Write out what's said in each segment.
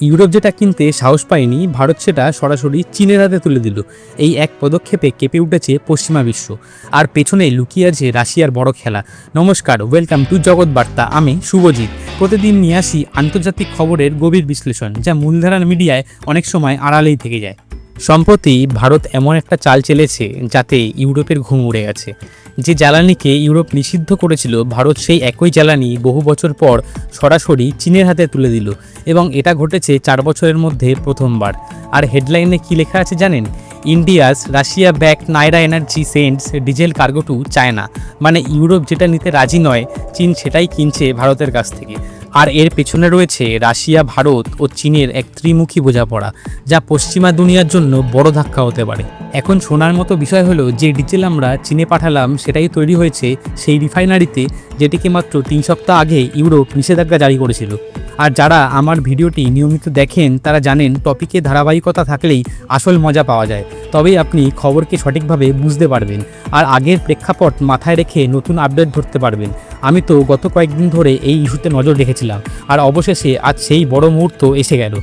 Europe যেটা কিনতে সাহস পায়নি, ভারত সেটা সরাসরি চীনের হাতে তুলে দিল। এই এক পদক্ষেপে কেঁপে উঠেছে পশ্চিমা বিশ্ব। আর পেছনে লুকিয়ে আছে রাশিয়ার বড় খেলা। নমস্কার, ওয়েলকাম টু জগৎ বার্তা। আমি শুভজিৎ। প্রতিদিন নিয়ে আসি আন্তর্জাতিক খবরের গভীর বিশ্লেষণ, যা মূলধারার মিডিয়ায় অনেক সময় আড়ালেই থেকে যায়। সম্প্রতি ভারত এমন একটা চাল চেলেছে যাতে ইউরোপের ঘুম উড়ে গেছে। যে জ্বালানিকে ইউরোপ নিষিদ্ধ করেছিল, ভারত সেই একই জ্বালানি বহু বছর পর সরাসরি চীনের হাতে তুলে দিল এবং এটা ঘটেছে চার বছরের মধ্যে প্রথমবার। আর হেডলাইনে কি লেখা আছে জানেন? India's Russia back Nayara energy sends diesel cargo to China. মানে ইউরোপ যেটা নিতে রাজি নয়, চীন সেটাই কিনছে ভারতের কাছ থেকে। আর এর পেছনে রয়েছে রাশিয়া, ভারত ও চীনের এক ত্রিমুখী বোঝাপড়া, যা পশ্চিমা দুনিয়ার জন্য বড় ধাক্কা হতে পারে। এখন শোনার মতো বিষয় হলো, যে ডিজেল আমরা চীনে পাঠালাম, সেটাই তৈরি হয়েছে সেই রিফাইনারিতে, যেটিকে মাত্র তিন সপ্তাহ আগে ইউরোপ নিষেধাজ্ঞা জারি করেছিল। আর যারা আমার ভিডিওটি নিয়মিত দেখেন, তারা জানেন টপিকে ধারাবাহিকতা থাকলেই আসল মজা পাওয়া যায়। তবেই আপনি খবরকে সঠিকভাবে বুঝতে পারবেন। আর আগের প্রেক্ষাপট মাথায় রেখে নতুন আপডেট ধরতে পারবেন। আমি তো গত কয়েকদিন ধরে এই ইস্যুতে নজর রেখেছিলাম, আর অবশেষে আজ সেই বড় মুহূর্ত এসে গেল।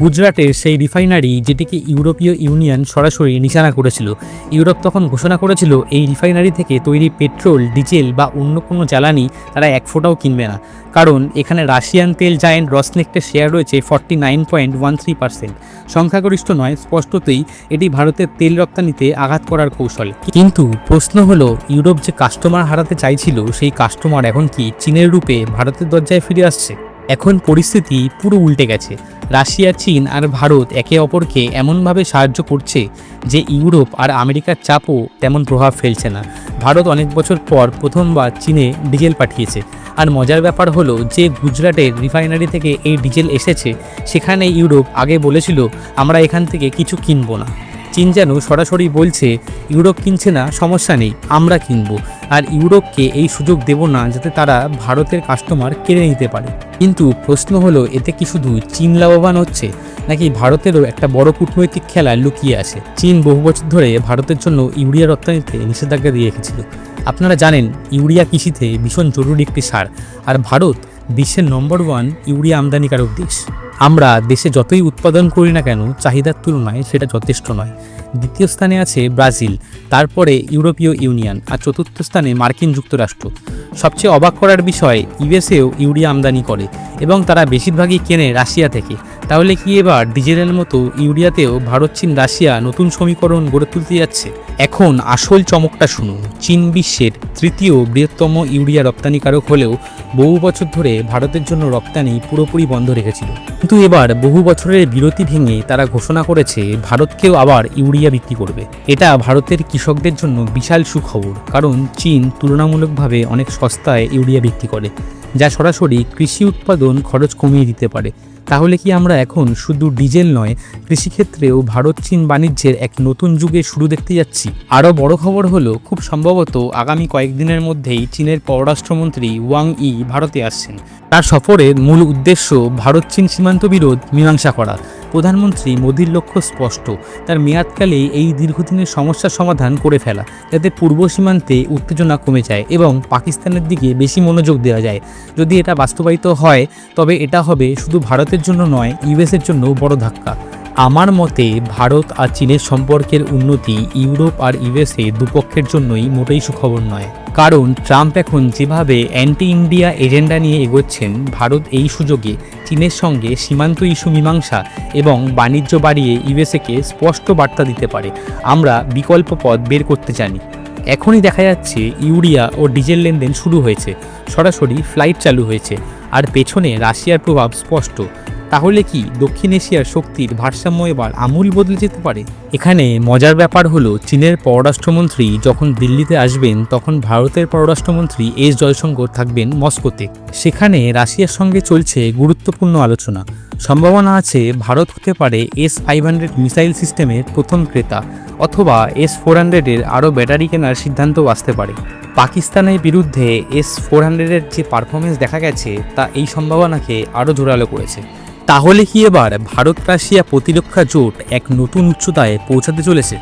গুজরাটের সেই রিফাইনারি যেটিকে ইউরোপীয় ইউনিয়ন সরাসরি নিশানা করেছিল। ইউরোপ তখন ঘোষণা করেছিল, এই রিফাইনারি থেকে তৈরি পেট্রোল, ডিজেল বা অন্য কোনো জ্বালানি তারা এক ফোঁটাও কিনবে না। কারণ এখানে রাশিয়ান তেল জায়েন্ট রসনেক্টের শেয়ার রয়েছে forty nine point one three percent সংখ্যাগরিষ্ঠ নয়, স্পষ্টতই এটি ভারতের তেল রপ্তানিতে আঘাত করার কৌশল। কিন্তু প্রশ্ন হলো, ইউরোপ যে কাস্টমার হারাতে চাইছিল, সেই কাস্টমার এখন কি চীনের রূপে ভারতের দরজায় ফিরে আসছে? এখন পরিস্থিতি পুরো উল্টে গেছে। রাশিয়া, চীন আর ভারত একে অপরকে এমনভাবে সাহায্য করছে যে ইউরোপ আর আমেরিকার চাপও তেমন প্রভাব ফেলছে না। ভারত অনেক বছর পর প্রথমবার চীনে ডিজেল পাঠিয়েছে। আর মজার ব্যাপার হলো যে গুজরাটের রিফাইনারি থেকে এই ডিজেল এসেছে, সেখানে ইউরোপ আগে বলেছিল, আমরা এখান থেকে কিছু কিনবো না। চীন যেন সরাসরি বলছে, ইউরোপ কিনছে না, সমস্যা নেই, আমরা কিনব। আর ইউরোপকে এই সুযোগ দেব না যাতে তারা ভারতের কাস্টমার কেড়ে নিতে পারে। কিন্তু প্রশ্ন হলো, এতে কি শুধু চীন লাভবান হচ্ছে, নাকি ভারতেরও একটা বড় কূটনৈতিক খেলা লুকিয়ে আছে? চীন বহু বছর ধরে ভারতের জন্য ইউরিয়া রপ্তানিতে নিষেধাজ্ঞা দিয়ে রেখেছিল। আপনারা জানেন, ইউরিয়া কৃষিতে ভীষণ জরুরি একটি সার, আর ভারত বিশ্বের নম্বর ওয়ান ইউরিয়া আমদানিকারক দেশ। আমরা দেশে যতই উৎপাদন করি না কেন, চাহিদার তুলনায় সেটা যথেষ্ট নয়। দ্বিতীয় স্থানে আছে ব্রাজিল, তারপরে ইউরোপীয় ইউনিয়ন আর চতুর্থ স্থানে মার্কিন যুক্তরাষ্ট্র। সবচেয়ে অবাক করার বিষয়, ইউএসএও ইউরিয়া আমদানি করে এবং তারা বেশিরভাগই কেনে রাশিয়া থেকে। তাহলে কি এবার ডিজেলের মতো ইউরিয়াতেও ভারত, চীন, রাশিয়া নতুন সমীকরণ গড়ে তুলতে যাচ্ছে? এখন আসল চমকটা শুনুন। চীন বিশ্বের তৃতীয় বৃহত্তম ইউরিয়া রপ্তানিকারক হলেও বহু বছর ধরে ভারতের জন্য রপ্তানি পুরোপুরি বন্ধ রেখেছিল। কিন্তু এবার বহু বছরের বিরতি ভেঙে তারা ঘোষণা করেছে ভারতকেও আবার ইউরিয়া বিক্রি করবে। এটা ভারতের কৃষকদের জন্য বিশাল সুখবর, কারণ চীন তুলনামূলকভাবে অনেক সস্তায় ইউরিয়া বিক্রি করে, যা সরাসরি কৃষি উৎপাদন খরচ কমিয়ে দিতে পারে। তাহলে কি আমরা এখন শুধু ডিজেল নয়, কৃষিক্ষেত্রেও ভারত চীন বাণিজ্যের এক নতুন যুগে শুরু দেখতে যাচ্ছি। আরও বড় খবর হলো, খুব সম্ভবত আগামী কয়েকদিনের মধ্যেই চীনের পররাষ্ট্রমন্ত্রী ওয়াং ই ভারতে আসছেন। তার সফরের মূল উদ্দেশ্য ভারত চীন সীমান্ত বিরোধ মীমাংসা করা। প্রধানমন্ত্রী মোদীর লক্ষ্য স্পষ্ট। তার মেয়াদকালে এই দীর্ঘদিনের সমস্যার সমাধান করে ফেলা। যাতে পূর্ব সীমান্তে উত্তেজনা কমে যায় এবং পাকিস্তানের দিকে বেশি মনোযোগ দেওয়া যায়। যদি এটা বাস্তবায়িত হয়, তবে এটা হবে শুধু ভারতের জন্য নয়, ইউএসের জন্য বড় ধাক্কা। আমার মতে, ভারত আর চীনের সম্পর্কের উন্নতি ইউরোপ আর ইউএসএ দুপক্ষের জন্যই মোটেই সুখবর নয়। কারণ ট্রাম্প এখন যেভাবে অ্যান্টি ইন্ডিয়া এজেন্ডা নিয়ে এগোচ্ছেন, ভারত এই সুযোগে চীনের সঙ্গে সীমান্ত ইস্যু মীমাংসা এবং বাণিজ্য বাড়িয়ে ইউএসএকে স্পষ্ট বার্তা দিতে পারে। আমরা বিকল্প পথ বের করতে জানি। এখনই দেখা যাচ্ছে ইউরিয়া ও ডিজেল লেনদেন শুরু হয়েছে। সরাসরি ফ্লাইট চালু হয়েছে। আর পেছনে রাশিয়ার প্রভাব স্পষ্ট। তাহলে কি দক্ষিণ এশিয়ার শক্তির ভারসাম্য এবার আমূল বদলে যেতে পারে? এখানে মজার ব্যাপার হলো, চীনের পররাষ্ট্রমন্ত্রী যখন দিল্লিতে আসবেন, তখন ভারতের পররাষ্ট্রমন্ত্রী এস জয়শঙ্কর থাকবেন মস্কোতে। সেখানে রাশিয়ার সঙ্গে চলছে গুরুত্বপূর্ণ আলোচনা। সম্ভাবনা আছে ভারত হতে পারে এস ফাইভ হান্ড্রেড মিসাইল সিস্টেমের প্রথম ক্রেতা, অথবা এস ফোর হান্ড্রেডের আরও ব্যাটারি কেনার সিদ্ধান্তও আসতে পারে। পাকিস্তানের বিরুদ্ধে এস ফোর হান্ড্রেডের যে পারফরমেন্স দেখা গেছে, তা এই সম্ভাবনাকে আরও জোরালো করেছে। তাহলে কি এবার ভারত রাশিয়া প্রতিরক্ষা জোট এক নতুন উচ্চতায় পৌঁছাতে চলেছে?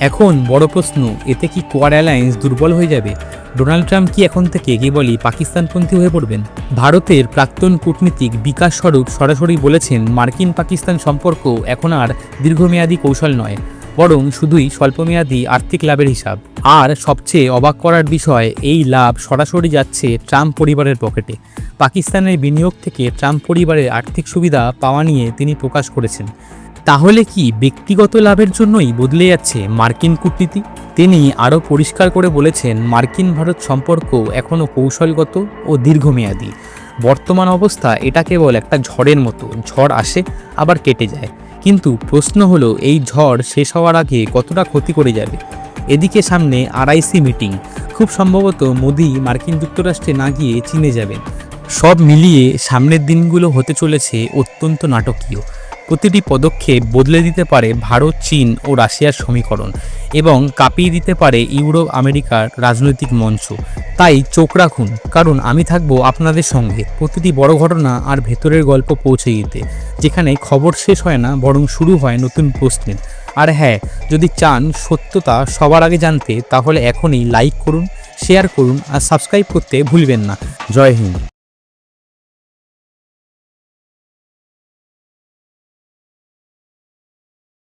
এখন বড় প্রশ্ন, এতে কি কোয়ার অ্যালায়েন্স দুর্বল হয়ে যাবে? ডোনাল্ড ট্রাম্প কি এখন থেকে কেবলই পাকিস্তানপন্থী হয়ে পড়বেন? ভারতের প্রাক্তন কূটনীতিক বিকাশ স্বরূপ সরাসরি বলেছেন মার্কিন পাকিস্তান সম্পর্ক এখন আর দীর্ঘমেয়াদী কৌশল নয়। বরং শুধুই স্বল্পমেয়াদী আর্থিক লাভের হিসাব। আর সবচেয়ে অবাক করার বিষয়, এই লাভ সরাসরি যাচ্ছে ট্রাম্প পরিবারের পকেটে। পাকিস্তানের বিনিয়োগ থেকে ট্রাম্প পরিবারের আর্থিক সুবিধা পাওয়া নিয়ে তিনি প্রকাশ করেছেন। তাহলে কি ব্যক্তিগত লাভের জন্যই বদলে যাচ্ছে মার্কিন কূটনীতি? তিনি আরও পরিষ্কার করে বলেছেন, মার্কিন ভারত সম্পর্ক এখনও কৌশলগত ও দীর্ঘমেয়াদী। বর্তমান অবস্থা এটা কেবল একটা ঝড়ের মতো, ঝড় আসে, আবার কেটে যায়। কিন্তু প্রশ্ন হলো, এই ঝড় শেষ হওয়ার আগে কতটা ক্ষতি করে যাবে? এদিকে সামনে আরআইসি মিটিং। খুব সম্ভবত মোদি মার্কিন যুক্তরাষ্ট্রে না গিয়ে চীনে যাবেন। সব মিলিয়ে সামনের দিনগুলো হতে চলেছে অত্যন্ত নাটকীয়। প্রতিটি পদক্ষেপ বদলে দিতে পারে ভারত, চীন ও রাশিয়ার সমীকরণ এবং কাঁপিয়ে দিতে পারে ইউরোপ, আমেরিকার রাজনৈতিক মঞ্চ। তাই চোখ রাখুন, কারণ আমি থাকব আপনাদের সঙ্গে। প্রতিটি বড় ঘটনা আর ভেতরের গল্প পৌঁছে দিতে। যেখানে খবর শেষ হয় না, বরং শুরু হয় নতুন প্রশ্নের আর হ্যাঁ যদি চান সত্যতা সবার আগে জানতে, তাহলে এখনই লাইক করুন শেয়ার করুন, আর সাবস্ক্রাইব করতে ভুলবেন না। জয় হিন্দ।